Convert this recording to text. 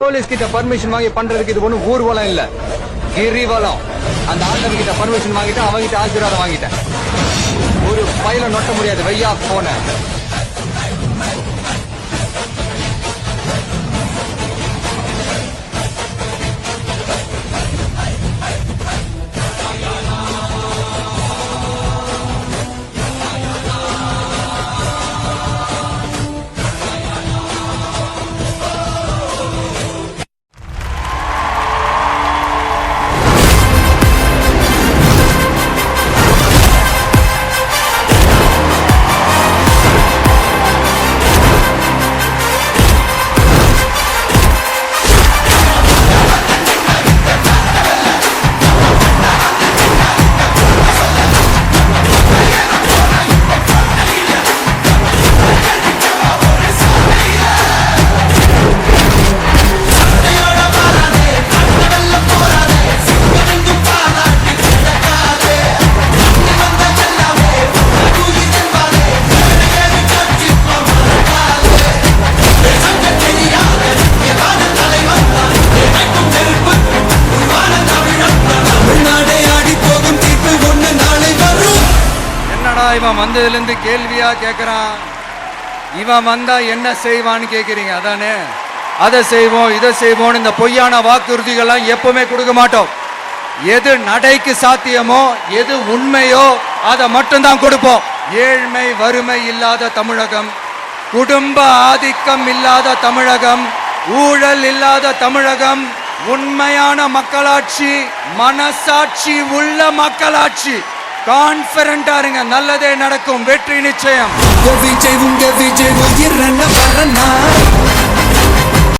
Police கிட்ட permission வாங்கி பண்றதுக்கு இது ஒண்ணும் ஊர்வலம் இல்ல. கிரிவலம் அந்த ஆண்டவன் கிட்ட பர்மிஷன் வாங்கிட்டேன் அவங்கிட்ட ஆசீர்வாதம் வாங்கிட்டேன். ஒரு பயில நொட்ட முடியாது வெய்யா போன என்னடா இவன் வந்ததுல இருந்து கேள்வியா கேட்குறான் இவன் வந்தா என்ன செய்வான்னு கேக்குறீங்க அதானே? அதை செய்வோம் இதை செய்வோம் இந்த பொய்யான வாக்குறுதிகள்லாம் எப்பவுமே கொடுக்க மாட்டோம். எது நடைக்கு சாத்தியமோ எது உண்மையோ அதை மட்டும்தான் கொடுப்போம். ஏழ்மை வறுமை இல்லாத தமிழகம் குடும்ப ஆதிக்கம் இல்லாத தமிழகம் ஊழல் இல்லாத தமிழகம் உண்மையான மக்களாட்சி மனசாட்சி உள்ள மக்களாட்சி. கான்பிடண்டா இருங்க. நல்லதே நடக்கும். வெற்றி நிச்சயம். உங்க விஜய் உங்க விஜய் உயிரன